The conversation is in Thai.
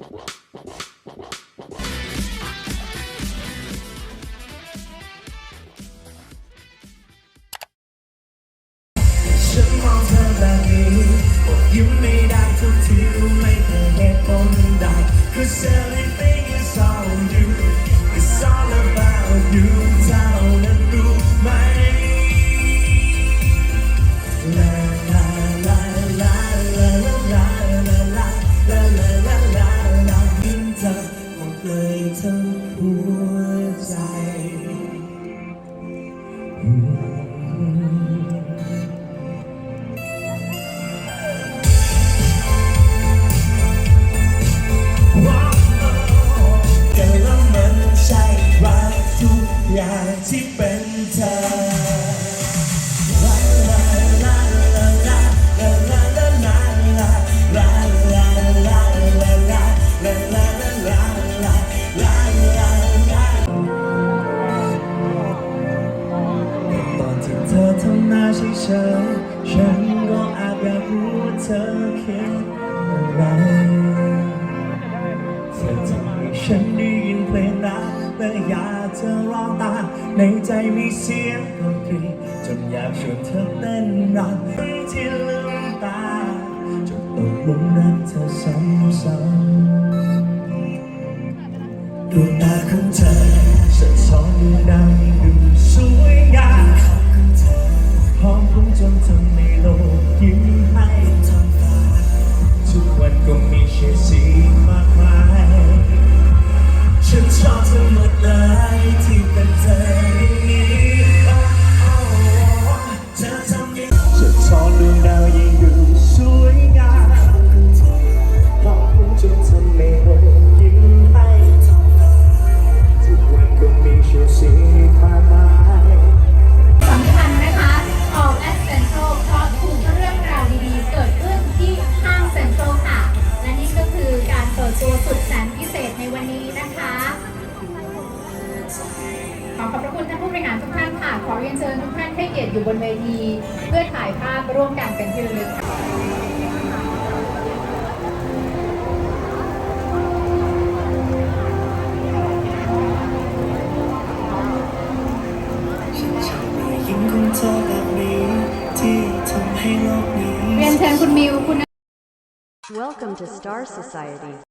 Well, well, well. เลยทั้งหัวใจแต่แล้วมันใช่รักทุกอย่างที่เป็น เฉยๆฉันก็อาจอยากรู้ว่าเธอคิดอะไรเธอทำให้ฉันได้ยินเพลงรักและอยากจะร้องตามในใจมีเสียงดนตรีจนอยากชวนเธอเต้นรำที่ลืมตาจนตกหลุมรักเธอซ้ำๆดวงตาของเธอสะท้อนดว อขอบพระคุณท่านผู้บริหารทุกท่านค่ะ ขอเรียนเชิญทุกท่านให้เกียรติอยู่บนเวที เพื่อถ่ายภาพร่วมกันเป็นที่ระลึกค่ะฉันชอบรอยยิ้มของเธอแบบนี้ที่ทำให้โลกนี้เรียนเชิญคุณมิวคุณ Welcome to Star Society.